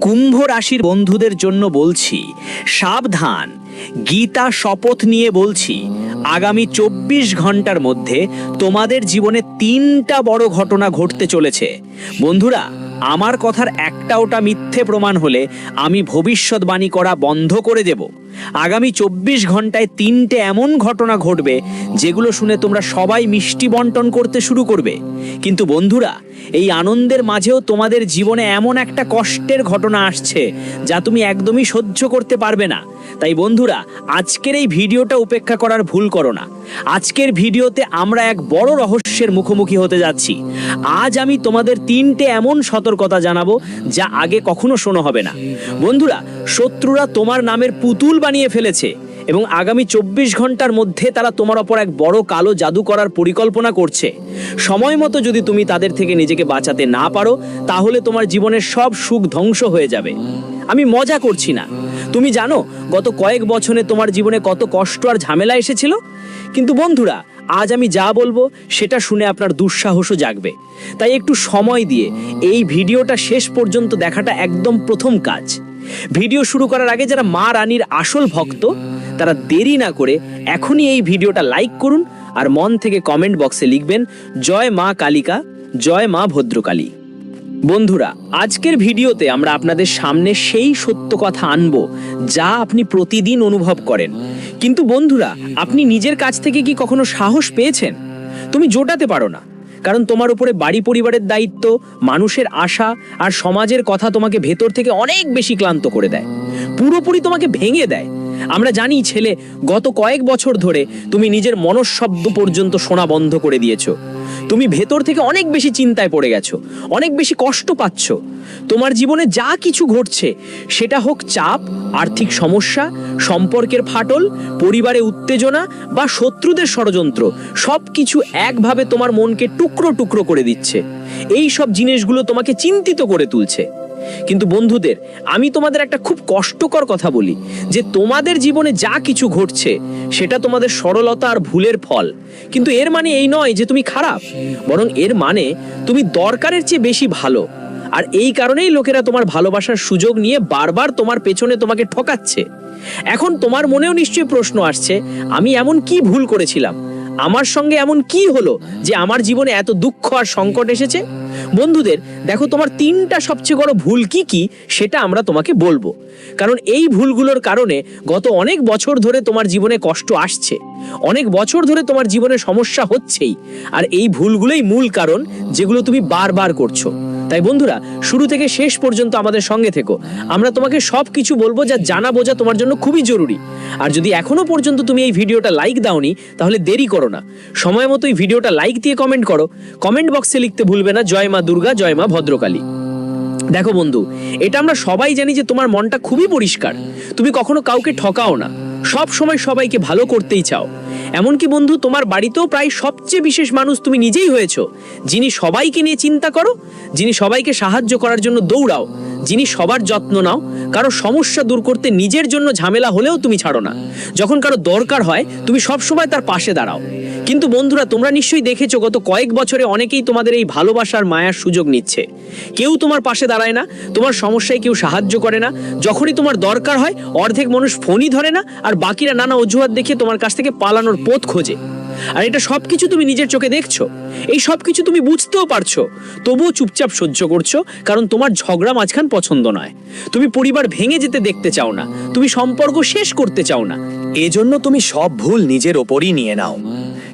কুম্ভ রাশির বন্ধুদের জন্য বলছি, সাবধান। গীতা শপথ নিয়ে বলছি, আগামী চব্বিশ ঘণ্টার মধ্যে তোমাদের জীবনে তিনটা বড় ঘটনা ঘটতে চলেছে। বন্ধুরা, আমার কথার একটা ওটা মিথ্যে প্রমাণ হলে আমি ভবিষ্যৎবাণী করা বন্ধ করে দেব। আগামী চব্বিশ ঘন্টায় তিনটে এমন ঘটনা ঘটবে যেগুলো শুনে তোমরা সবাই মিষ্টি বন্টন করতে শুরু করবে। কিন্তু বন্ধুরা, এই আনন্দের মাঝেও তোমাদের জীবনে এমন একটা কষ্টের ঘটনা আসছে যা তুমি একদমই সহ্য করতে পারবে না। তাই বন্ধুরা, আজকের এই ভিডিওটা উপেক্ষা করার ভুল করো না। আজকের ভিডিওতে আমরা এক বড় রহস্যের মুখোমুখি হতে যাচ্ছি। আজ আমি তোমাদের তিনটে এমন সতর্কতা জানাব যা আগে কখনো শোনো হবে না। বন্ধুরা, শত্রুরা তোমার নামের পুতুল বানিয়ে ফেলেছে এবং আগামী চব্বিশ ঘণ্টার মধ্যে তারা তোমার ওপর এক বড় কালো জাদু করার পরিকল্পনা করছে। সময় মতো যদি তুমি তাদের থেকে নিজেকে বাঁচাতে না পারো, তাহলে তোমার জীবনের সব সুখ ধ্বংস হয়ে যাবে। আমি মজা করছি না। তুমি জানো, গত কয়েক বছরে তোমার জীবনে কত কষ্ট আর ঝামেলা এসেছিল? কিন্তু বন্ধুরা, আজ আমি যা বলব, সেটা শুনে আপনার দুঃসাহসও জাগবে। তাই একটু সময় দিয়ে এই ভিডিওটা শেষ পর্যন্ত দেখাটা একদম প্রথম কাজ। ভিডিও শুরু করার আগে যারা মা রানীর আসল ভক্ত, তারা দেরি না করে এখনই এই ভিডিওটা লাইক করুন আর মন থেকে কমেন্ট বক্সে লিখবেন, জয় মা কালিকা, জয় মা ভদ্রকালী। বন্ধুরা, আজকের ভিডিওতে আমরা আপনাদের সামনে সেই সত্য কথা আনব যা আপনি প্রতিদিন অনুভব করেন। কিন্তু বন্ধুরা, আপনি নিজের কাছ থেকে কি কখনো সাহস পেয়েছেন? তুমি জোটাতে পারো না। কারণ তোমার উপরে বাড়ি পরিবারের দায়িত্ব, মানুষের আশা আর সমাজের কথা তোমাকে ভেতর থেকে অনেক বেশি ক্লান্ত করে দেয়। পুরোপুরি তোমাকে ভেঙে দেয়। আমরা জানি ছেলে, গত কয়েক বছর ধরে তুমি নিজের মনঃশব্দ পর্যন্ত শোনা বন্ধ করে দিয়েছ। তুমি ভেতর থেকে অনেক বেশি চিন্তায় পড়ে গেছো, অনেক বেশি কষ্ট পাচ্ছ। তোমার জীবনে যা কিছু ঘটছে, সেটা হোক চাপ, আর্থিক সমস্যা, সম্পর্কের ফাটল, পরিবারে উত্তেজনা বা শত্রুদের ষড়যন্ত্র সব কিছু একভাবে তোমার মনকে টুকরো টুকরো করে দিচ্ছে। এই সব জিনিসগুলো তোমাকে চিন্তিত করে তুলছে। কিন্তু বন্ধুদের, আমি তোমাদের একটা খুব কষ্টকর কথা বলি, যে তোমাদের জীবনে যা কিছু ঘটছে, সেটা তোমাদের সরলতা আর ভুলের ফল। কিন্তু এর মানে এই নয় যে তুমি খারাপ, বরং এর মানে তুমি দরকারের চেয়ে বেশি ভালো। আর এই কারণেই লোকেরা তোমার ভালোবাসার সুযোগ নিয়ে বারবার তোমার পেছনে তোমাকে ঠকাচ্ছে। এখন তোমার মনেও নিশ্চয়ই প্রশ্ন আসছে, আমি এমন কি ভুল করেছিলাম? আমার সঙ্গে এমন কি হলো যে আমার জীবনে এত দুঃখ আর সংকট এসেছে? বন্ধুদের, দেখো তোমার তিনটা সবচেয়ে বড় ভুল কি কি সেটা আমরা তোমাকে বলব। কারণ এই ভুলগুলোর কারণে গত অনেক বছর ধরে তোমার জীবনে কষ্ট আসছে। অনেক বছর ধরে তোমার জীবনে সমস্যা হচ্ছেই। আর এই ভুলগুলোই মূল কারণ যেগুলো তুমি বারবার করছ। তাই বন্ধুরা, শুরু থেকে শেষ পর্যন্ত আমাদের সঙ্গে থেকো। আমরা তোমাকে সব কিছু বলব যা জানা, বোঝা তোমার জন্য খুবই জরুরি। আর যদি এখনও পর্যন্ত তুমি এই ভিডিওটা লাইক দাওনি, তাহলে দেরি করো না। সময় মতো এই ভিডিওটা লাইক দিয়ে কমেন্ট করো। কমেন্ট বক্সে লিখতে ভুলবে না, জয় মা দুর্গা, জয় মা ভদ্রকালী। দেখো বন্ধু, এটা আমরা সবাই জানি যে তোমার মনটা খুবই পরিষ্কার। তুমি কখনো কাউকে ঠকাও না। সব সময় সবাইকে ভালো করতেই চাও। এমনকি বন্ধু, তোমার বাড়িতেও প্রায় সবচেয়ে বিশেষ মানুষ তুমি নিজেই হয়েছো। যিনি সবাইকে নিয়ে চিন্তা করো, যিনি সবাইকে সাহায্য করার জন্য দৌড়াও, যিনি সবার যত্ন নাও, কারও সমস্যা দূর করতে নিজের জন্য ঝামেলা হলেও তুমি ছাড়ো না। যখন কারও দরকার হয়, তুমি সবসময় তার পাশে দাঁড়াও। কিন্তু বন্ধুরা, তোমরা নিশ্চয়ই দেখেছ, গত কয়েক বছরে অনেকেই তোমাদের এই ভালোবাসার মায়ার সুযোগ নিচ্ছে। কেউ তোমার পাশে দাঁড়ায় না, তোমার সমস্যায় কেউ সাহায্য করে না, যখনই তোমার দরকার হয়, অর্ধেক মানুষ ফোনই ধরে না, আর বাকিরা নানা অজুহাত দেখে তোমার কাছ থেকে পালানোর পথ খোঁজে। আর এটা সবকিছু তুমি নিজের চোখে দেখছ। এই সব কিছু তুমি বুঝতেও পারছ। তবুও চুপচাপ সহ্য করছ, কারণ তোমার ঝগড়া মাঝখান পছন্দ নয়। তুমি পরিবার ভেঙে যেতে দেখতে চাও না। তুমি সম্পর্ক শেষ করতে চাও না। এজন্য তুমি সব ভুল নিজের ওপরই নিয়ে নাও।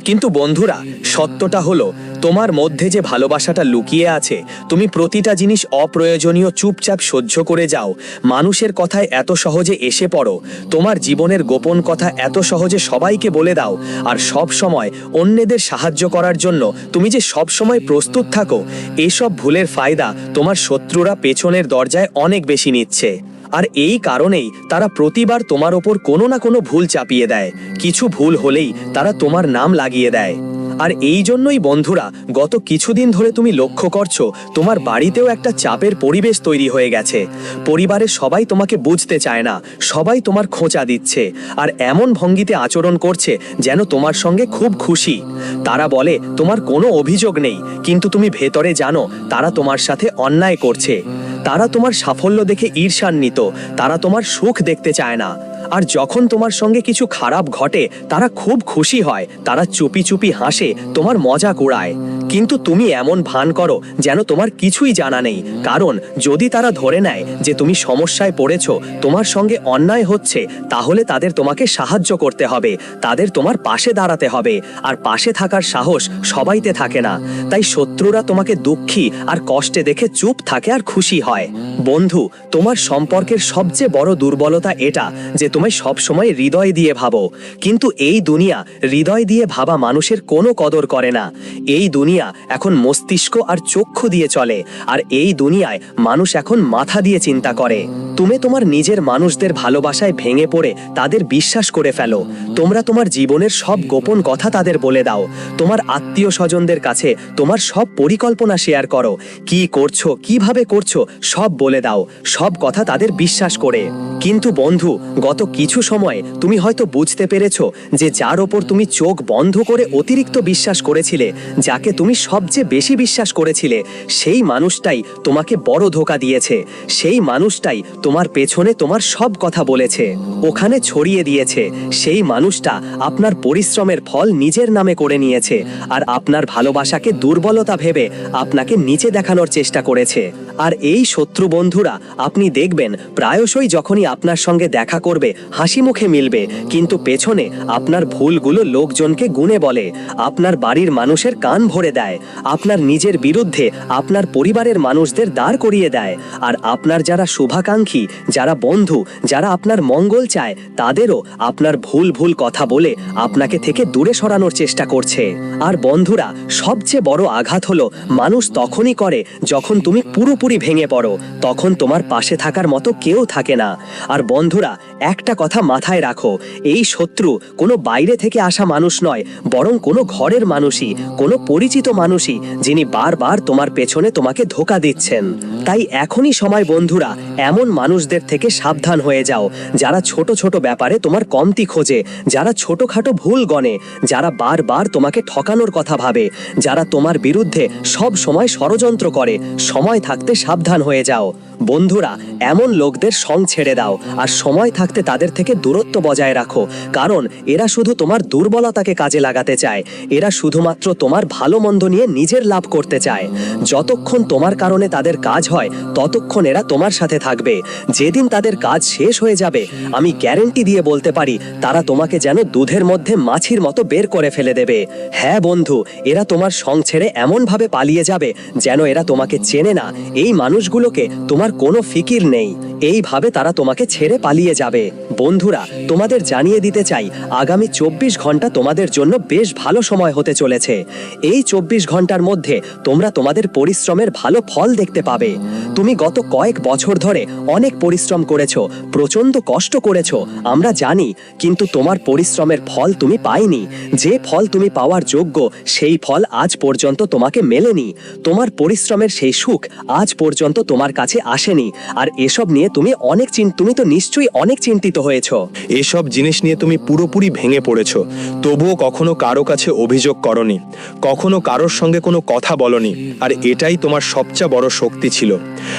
কিন্তু বন্ধুরা, সত্যটা হলো তোমার মধ্যে যে ভালোবাসাটা লুকিয়ে আছে, তুমি প্রতিটা জিনিস অপ্রয়োজনীয় চুপচাপ সহ্য করে যাও। মানুষের কথায় এত সহজে এসে পড়ো, তোমার জীবনের গোপন কথা এত সহজে সবাইকে বলে দাও, আর সব সময় অন্যদের সাহায্য করার জন্য তুমি যে সব সময় প্রস্তুত থাকো, এসব ভুলের ফায়দা তোমার শত্রুরা পেছনের দরজায় অনেক বেশি নিচ্ছে। আর এই কারণেই তারা প্রতিবার তোমার ওপর কোনো না কোনো ভুল চাপিয়ে দেয়। কিছু ভুল হলেই তারা তোমার নাম লাগিয়ে দেয়। আর এই জন্যই বন্ধুরা, গত কিছুদিন ধরে তুমি লক্ষ্য করছ, তোমার বাড়িতেও একটা চাপের পরিবেশ তৈরি হয়ে গেছে। পরিবারের সবাই তোমাকে বুঝতে চায় না, সবাই তোমার খোঁচা দিচ্ছে, আর এমন ভঙ্গিতে আচরণ করছে যেন তোমার সঙ্গে খুব খুশি। তারা বলে, তোমার কোনো অভিযোগ নেই, কিন্তু তুমি ভেতরে জানো, তারা তোমার সাথে অন্যায় করছে। তারা তোমার সাফল্য দেখে ঈর্ষান্বিত, তারা তোমার সুখ দেখতে চায় না। আর যখন তোমার সঙ্গে কিছু খারাপ ঘটে, তারা খুব খুশি হয়, তারা চুপি চুপি হাসে, তোমার মজা কুড়ায়। কিন্তু তুমি এমন ভান করো যেন তোমার কিছুই জানা নেই, কারণ যদি তারা ধরে নেয় যে তুমি সমস্যায় পড়েছ, তোমার সঙ্গে অন্যায় হচ্ছে, তাহলে তাদের তোমাকে সাহায্য করতে হবে, তাদের তোমার পাশে দাঁড়াতে হবে, আর পাশে থাকার সাহস সবাইতে থাকে না। তাই শত্রুরা তোমাকে দুঃখী আর কষ্টে দেখে চুপ থাকে আর খুশি হয়। বন্ধু, তোমার সম্পর্কের সবচেয়ে বড় দুর্বলতা এটা যে তুমি সবসময় হৃদয় দিয়ে ভাবো। কিন্তু এই দুনিয়া হৃদয় দিয়ে ভাবা মানুষের কোনো কদর করে না। এই দুনিয়া এখন মস্তিষ্ক আর চক্ষু দিয়ে চলে, আর এই দুনিয়ায় মানুষ এখন মাথা দিয়ে চিন্তা করে। তুমি তোমার নিজের মানুষদের ভালোবাসায় ভেঙে পড়ে তাদের বিশ্বাস করে ফেলো। তোমরা তোমার জীবনের সব গোপন কথা তাদের বলে দাও। তোমার আত্মীয় স্বজনদের কাছে তোমার সব পরিকল্পনা শেয়ার করো। কি করছ, কীভাবে করছ, সব বলে দাও। সব কথা তাদের বিশ্বাস করে। কিন্তু বন্ধু, গত কিছু সময়ে তুমি হয়তো বুঝতে পেরেছ যে যার ওপর তুমি চোখ বন্ধ করে অতিরিক্ত বিশ্বাস করেছিলে, যাকে তুমি সবচেয়ে বেশি বিশ্বাস করেছিলে, সেই মানুষটাই তোমাকে বড় ধোকা দিয়েছে। সেই মানুষটাই তোমার পেছনে তোমার সব কথা বলেছে। ওখানে ছড়িয়ে দিয়েছে। সেই মানুষটা আপনার পরিশ্রমের ফল নিজের নামে করে নিয়েছে আর আপনার ভালোবাসাকে দুর্বলতা ভেবে আপনাকে নিচে দেখানোর চেষ্টা করেছে। আর এই শত্রু বন্ধুরা, আপনি দেখবেন, প্রায়শই যখনই আপনার সঙ্গে দেখা করবে হাসি মুখে মিলবে। কিন্তু পেছনে আপনার ভুলগুলো লোকজনকে গুণে বলে, আপনার বাড়ির মানুষের কান ভরে দেয়, আপনার নিজের বিরুদ্ধে আপনার পরিবারের মানুষদের দাঁড় করিয়ে দেয়, আর আপনার যারা শুভাকাঙ্ক্ষী, যারা বন্ধু, যারা আপনার মঙ্গল চায়, তাদেরও আপনার ভুল ভুল কথা বলে আপনাকে থেকে দূরে সরানোর চেষ্টা করছে। আর বন্ধুরা, সবচেয়ে বড় আঘাত হলো, মানুষ তখনই করে যখন তুমি পুরোপুরি ভেঙে পড়ো, তখন তোমার পাশে থাকার মতো কেউ থাকে না। আর বন্ধুরা, একটা কথা মাথায় রাখো, এই শত্রু কোনো বাইরে থেকে আসা মানুষ নয়, বরং কোনো ঘরের মানুষই, কোনো পরিচিত মানুষই, যিনি বারবার তোমার পেছনে তোমাকে ধোকা দিচ্ছেন। তাই এখনই সময় বন্ধুরা, এমন মানুষদের থেকে সাবধান হয়ে যাও, যারা ছোট ছোট ব্যাপারে তোমার কমতি খোঁজে, যারা ছোটখাটো ভুল গণে, যারা বারবার তোমাকে ঠকানোর কথা ভাবে, যারা তোমার বিরুদ্ধে সব সময় ষড়যন্ত্র করে, সময় থাকতে সাবধান হয়ে যাও। বন্ধুরা, এমন লোকদের সং ছেড়ে দাও, আর সময় থাকতে থেকে দূরত্ব বজায় রাখো। কারণ এরা শুধু তোমার দুর্বলতাকে কাজে লাগাতে চায়। এরা শুধুমাত্র তোমার ভালো মন্দ নিয়ে নিজের লাভ করতে চায়। যতক্ষণ তোমার কারণে তাদের কাজ হয়, ততক্ষণ এরা তোমার সাথে থাকবে। যেদিন তাদের কাজ শেষ হয়ে যাবে, আমি গ্যারেন্টি দিয়ে বলতে পারি, তারা তোমাকে যেন দুধের মধ্যে মাছির মতো বের করে ফেলে দেবে। হ্যাঁ বন্ধু, এরা তোমার সং ছেড়ে এমনভাবে পালিয়ে যাবে যেন এরা তোমাকে চেনে না। এই মানুষগুলোকে তোমার কোনো ফিকির নেই। এইভাবে তারা তোমাকে ছেড়ে পালিয়ে যাবে। বন্ধুরা, তোমাদের জানিয়ে দিতে চাই, আগামী চব্বিশ ঘণ্টা তোমাদের জন্য বেশ ভালো সময় হতে চলেছে। এই চব্বিশ ঘণ্টার মধ্যে তোমরা তোমাদের পরিশ্রমের ভালো ফল দেখতে পাবে। তুমি গত কয়েক বছর ধরে অনেক পরিশ্রম করেছ প্রচণ্ড কষ্ট করেছ, আমরা জানি, কিন্তু তোমার পরিশ্রমের ফল তুমি পাইনি। যে ফল তুমি পাওয়ার যোগ্য, সেই ফল আজ পর্যন্ত তোমাকে মেলেনি। তোমার পরিশ্রমের সেই সুখ আজ পর্যন্ত তোমার কাছে আসেনি। আর এসব নিয়ে তুমি অনেক চিন তুমি তো নিশ্চয়ই অনেক চিন্তিত। হয়েছো। এসব জিনিস নিয়ে তুমি পুরোপুরি ভেঙে পড়েছো। তবুও কখনো কারও কাছে অভিযোগ করনি। কখনো কারোর সঙ্গে কোনো কথা বলনি। আর এটাই তোমার সবচেয়ে বড় শক্তি ছিল।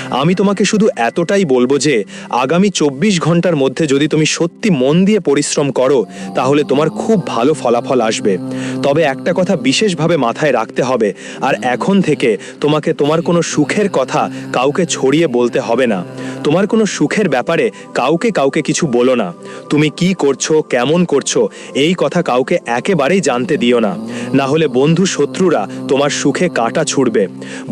আমি তোমাকে শুধু এতটাই বলব যে, আগামী চব্বিশ ঘণ্টার মধ্যে যদি তুমি সত্যি মন দিয়ে পরিশ্রম করো, তাহলে তোমার খুব ভালো ফলাফল আসবে। তবে একটা কথা বিশেষভাবে মাথায় রাখতে হবে, আর এখন থেকে তোমাকে তোমার কোনো সুখের কথা কাউকে ছড়িয়ে বলতে হবে না। তোমার কোনো সুখের ব্যাপারে কাউকে কাউকে কিছু বলো না। তুমি কি করছ, কেমন করছ, এই কথা কাউকে একেবারেই জানতে দিও না। না হলে বন্ধু শত্রুরা তোমার সুখে কাটা ছুড়বে।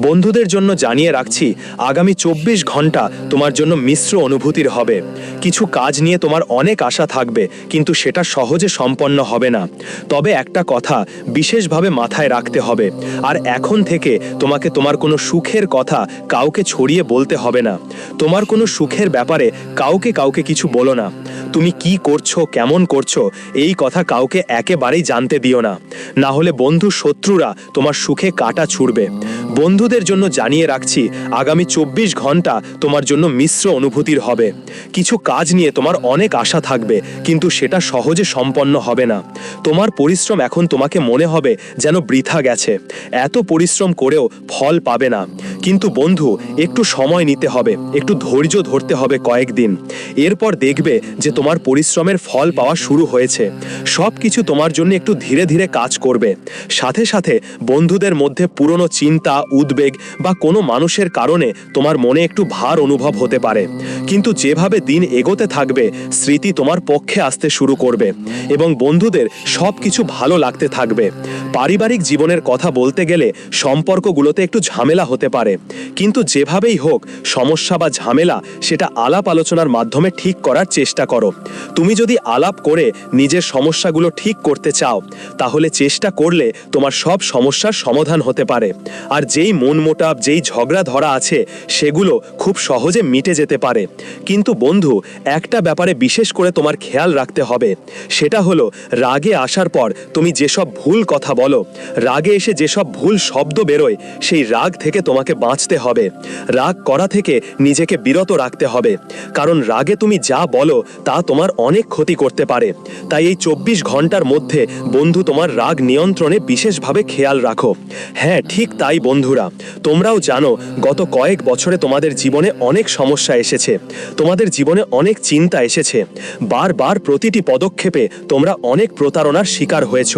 বন্ধুদের জন্য জানিয়ে রাখছি, আগামী চব্বিশ ঘণ্টা তোমার জন্য মিশ্র অনুভূতির হবে। কিছু কাজ নিয়ে তোমার অনেক আশা থাকবে, কিন্তু সেটা সহজে সম্পন্ন হবে না। তবে একটা কথা বিশেষভাবে মাথায় রাখতে হবে, আর এখন থেকে তোমাকে তোমার কোনো সুখের কথা কাউকে ছড়িয়ে বলতে হবে না। তোমার কোনো সুখের ব্যাপারে কাউকে কাউকে কিছু বলো না। তুমি কি করছ, কেমন করছ, এই কথা কাউকে একেবারেই জানতে দিও না। না হলে বন্ধু শত্রুরা তোমার সুখে কাটা ছুড়বে। বন্ধুদের জন্য জানিয়ে রাখছি, আগামী চব্বিশ ঘণ্টা তোমার জন্য মিশ্র অনুভূতির হবে। কিছু কাজ নিয়ে তোমার অনেক আশা থাকবে, কিন্তু সেটা সহজে সম্পন্ন হবে না। তোমার পরিশ্রম এখন তোমাকে মনে হবে যেন বৃথা গেছে। এত পরিশ্রম করেও ফল পাবে না। কিন্তু বন্ধু, একটু সময় নিতে হবে, একটু ধৈর্য ধরতে হবে কয়েকদিন। এরপর দেখবে যে তোমার পরিশ্রমের ফল পাওয়া শুরু হয়েছে। সব কিছু তোমার জন্য একটু ধীরে ধীরে কাজ করবে। সাথে সাথে বন্ধুদের মধ্যে পুরনো চিন্তা উদ্বেগ বা কোনো মানুষের কারণে তোমার মনে একটু ভার অনুভব হতে পারে। কিন্তু যেভাবে দিন এগোতে থাকবে, স্মৃতি তোমার পক্ষে আসতে শুরু করবে এবং বন্ধুদের সব কিছু ভালো লাগতে থাকবে। পারিবারিক জীবনের কথা বলতে গেলে সম্পর্কগুলোতে একটু ঝামেলা হতে পারে। কিন্তু যেভাবেই হোক, সমস্যা বা ঝামেলা সেটা আলাপ আলোচনার মাধ্যমে ঠিক করার চেষ্টা করো। তুমি যদি আলাপ করে নিজের সমস্যাগুলো ঠিক করতে চাও, তাহলে চেষ্টা করলে তোমার সব সমস্যার সমাধান হতে পারে। আর যেই মন মোটাপ যেই ঝগড়া ধরা আছে, সেগুলো খুব সহজে মিটে যেতে পারে। কিন্তু বন্ধু, একটা ব্যাপারে বিশেষ করে তোমার খেয়াল রাখতে হবে। সেটা হলো, রাগে আসার পর তুমি যেসব ভুল কথা বলো, রাগে এসে যেসব ভুল শব্দ বেরোয়, সেই রাগ থেকে তোমাকে বাঁচতে হবে। রাগ করা থেকে নিজেকে বিরত রাখতে হবে। কারণ রাগে তুমি যা বলো, তা তোমার অনেক ক্ষতি করতে পারে। তাই এই চব্বিশ ঘণ্টার মধ্যে বন্ধু, তোমার রাগ নিয়ন্ত্রণে বিশেষভাবে খেয়াল রাখো। হ্যাঁ ঠিক তাই বন্ধুরা, তোমরাও জানো, গত কয়েক বছরে তোমাদের জীবনে অনেক সমস্যা এসেছে। তোমাদের জীবনে অনেক চিন্তা এসেছে। বারবার প্রতিটি পদক্ষেপে তোমরা অনেক প্রতারণার শিকার হয়েছ।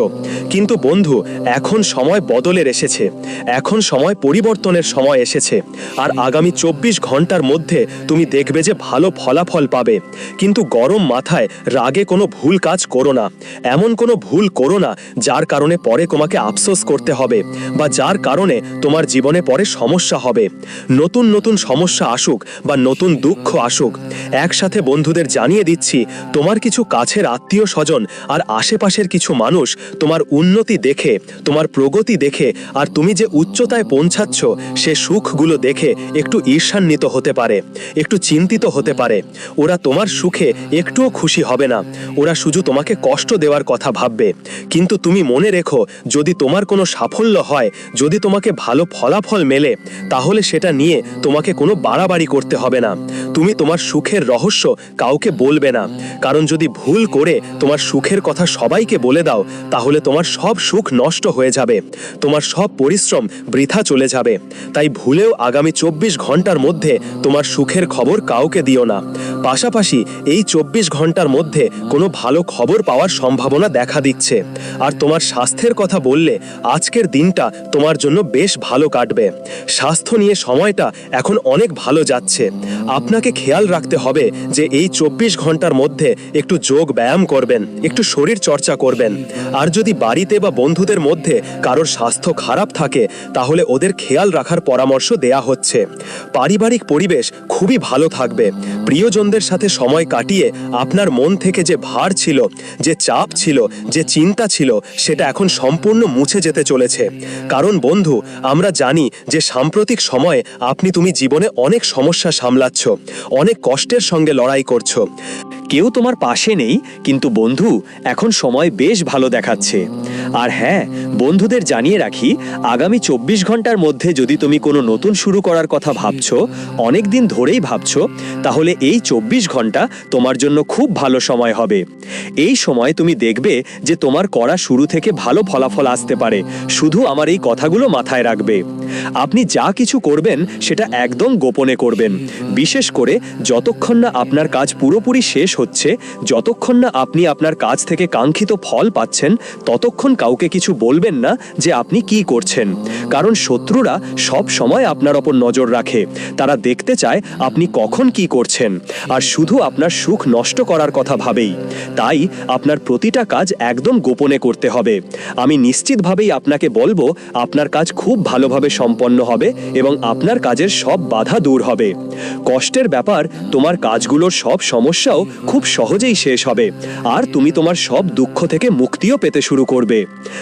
কিন্তু বন্ধু, এখন সময় বদলের এসেছে। এখন সময় পরিবর্তনের সময় এসেছে। আর আগামী চব্বিশ ঘণ্টার মধ্যে তুমি দেখবে যে ভালো ফলাফল পাবে। কিন্তু গরম মাথায় রাগে কোনো ভুল কাজ করো না। এমন কোনো ভুল করো না, যার কারণে পরে তোমাকে আফসোস করতে হবে, বা যার কারণে তোমার জীবনে পরে সমস্যা হবে। নতুন নতুন সমস্যা আসুক বা নতুন দুঃখ আসুক, একসাথে বন্ধুদের জানিয়ে দিচ্ছি, তোমার কিছু কাছের আত্মীয় স্বজন আর আশেপাশের কিছু মানুষ তোমার উন্নতি দেখে, তোমার প্রগতি দেখে আর তুমি যে উচ্চতায় পৌঁছাচ্ছ, সে সুখগুলো দেখে একটু ঈর্ষান্বিত হতে পারে, একটু চিন্তিত হতে পারে। ওরা তোমার সুখে একটুও খুশি হবে না। ওরা শুধু তোমাকে কষ্ট দেওয়ার কথা ভাববে। কিন্তু তুমি মনে রেখো, যদি তোমার কোনো সাফল্য হয়, যদি তোমাকে ভালো ফলাফল মেলে, তাহলে সেটা নিয়ে তোমাকে কোনো বাড়াবাড়ি করতে হবে না। তুমি তোমার সুখের রহস্য কাউকে বলবে না। কারণ যদি ভুল করে তোমার সুখের কথা সবাইকে বলে দাও, তাহলে তোমার সব সুখ নষ্ট হয়ে যাবে। তোমার সব পরিশ্রম বৃথা চলে যাবে। তাই ভুলেও আগামী চব্বিশ ঘণ্টার মধ্যে তোমার সুখের খবর কাউকে দিও না। পাশাপাশি এই চব্বিশ ঘণ্টার মধ্যে কোনো ভালো খবর পাওয়ার সম্ভাবনা দেখা দিচ্ছে। আর তোমার স্বাস্থ্যের কথা বললে আজকের দিনটা তোমার জন্য বেশ ভালো কাটবে। স্বাস্থ্য নিয়ে সময়টা এখন অনেক ভালো যাচ্ছে। আপনাকে খেয়াল রাখতে হবে যে এই চব্বিশ ঘণ্টার মধ্যে একটু যোগ ব্যায়াম করবেন, একটু শরীর চর্চা করবেন। আর যদি বাড়িতে বা বন্ধুদের মধ্যে কারোর স্বাস্থ্য খারাপ থাকে, তাহলে ওদের খেয়াল রাখার পরামর্শ দেয়া হচ্ছে। পারিবারিক পরিবেশ খুবই ভালো থাকবে। প্রিয়জনদের সাথে সময় কাটিয়ে আপনার মন থেকে যে ভার ছিল, যে চাপ ছিল, যে চিন্তা ছিল, সেটা এখন সম্পূর্ণ মুছে যেতে চলেছে। কারণ বন্ধু আমরা জানি যে সাম্প্রতিক সময়ে আপনি তুমি জীবনে অনেক সমস্যা সামলাচ্ছ, অনেক কষ্টের সঙ্গে লড়াই করছ। কেউ তোমার পাশে নেই, কিন্তু বন্ধু, এখন সময় বেশ ভালো দেখাচ্ছে। আর হ্যাঁ বন্ধুদের জানিয়ে রাখি, আগামী চব্বিশ ঘণ্টার মধ্যে যদি তুমি কোনো নতুন শুরু করার কথা ভাবছ অনেক দিন ধরেই ভাবছ, তাহলে এই চব্বিশ ঘণ্টা তোমার জন্য খুব ভালো সময় হবে। এই সময় তুমি দেখবে যে তোমার করা শুরু থেকে ভালো ফলাফল আসতে পারে। শুধু আমার এই কথাগুলো মাথায় রাখবে। আপনি যা কিছু করবেন, সেটা একদম গোপনে করবেন। বিশেষ করে যতক্ষণ না আপনার কাজ পুরোপুরি শেষ হচ্ছে, যতক্ষণ না আপনি আপনার কাজ থেকে কাঙ্ক্ষিত ফল পাচ্ছেন, ততক্ষণ কাউকে কিছু বলবেন না যে আপনি কি করছেন। কারণ শত্রুরা সব সময় আপনার ওপর নজর রাখে। তারা দেখতে চায় আপনি কখন কি করছেন। আর শুধু আপনার সুখ নষ্ট করার কথা ভাবেই। তাই আপনার প্রতিটা কাজ একদম গোপনে করতে হবে। আমি নিশ্চিতভাবেই আপনাকে বলব, আপনার কাজ খুব ভালোভাবে সম্পন্ন হবে এবং আপনার কাজের সব বাধা দূর হবে। কষ্টের ব্যাপার, তোমার কাজগুলোর সব সমস্যাও খুব সহজেই শেষ হবে। আর তুমি তোমার সব দুঃখ থেকে মুক্তিও পেতে শুরু করবে।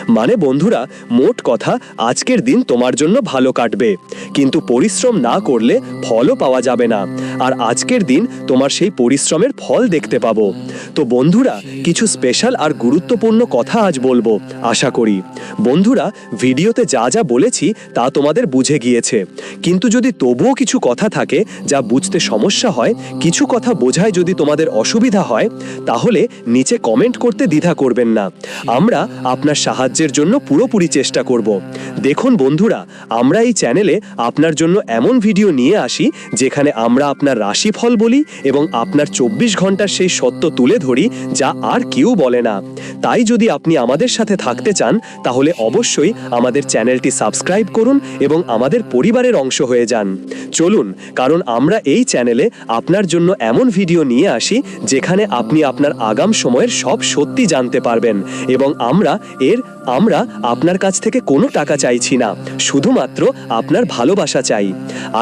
মানে বন্ধুরা, মোট কথা, আজকের দিন তোমার জন্য ভালো কাটবে। কিন্তু পরিশ্রম না করলে ফলও পাওয়া যাবে না। আর আজকের দিন তোমার সেই পরিশ্রমের ফল দেখতে পাবো। তো বন্ধুরা, কিছু স্পেশাল আর গুরুত্বপূর্ণ কথা আজ বলব, আশা করি। বন্ধুরা, ভিডিওতে যা যা বলেছি তা তোমাদের বুঝে গিয়েছে। কিন্তু যদি তবুও কিছু কথা থাকে যা বুঝতে সমস্যা হয়, কিছু কথা বোঝায় যদি তোমাদের অসুবিধা হয়, তাহলে নিচে কমেন্ট করতে দ্বিধা করবেন না। আমরা আপনার সাহায্যের জন্য পুরোপুরি চেষ্টা করব। দেখুন বন্ধুরা, আমরা এই চ্যানেলে আপনার জন্য এমন ভিডিও নিয়ে আসি, যেখানে আমরা আপনার রাশিফল বলি এবং আপনার চব্বিশ ঘণ্টার সেই সত্য তুলে ধরি, যা আর কেউ বলে না। তাই যদি আপনি আমাদের সাথে থাকতে চান, তাহলে অবশ্যই আমাদের চ্যানেলটি সাবস্ক্রাইব করুন এবং আমাদের পরিবারের অংশ হয়ে যান। চলুন, কারণ আমরা এই চ্যানেলে আপনার জন্য এমন ভিডিও নিয়ে আসি, যেখানে আপনি আপনার আগাম সময়ের সব সত্যি জানতে পারবেন এবং আমরা এর, আমরা আপনার কাছ থেকে কোনো টাকা চাইছি না, শুধুমাত্র আপনার ভালোবাসা চাই।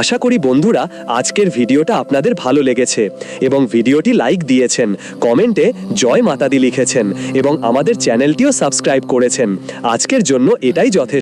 আশা করি বন্ধুরা, আজকের ভিডিওটা আপনাদের ভালো লেগেছে এবং ভিডিওটি লাইক দিয়েছেন, কমেন্টে জয় মাতাদি লিখেছেন এবং আমাদের চ্যানেলটিও সাবস্ক্রাইব করেছেন। আজকের জন্য এটাই যথেষ্ট।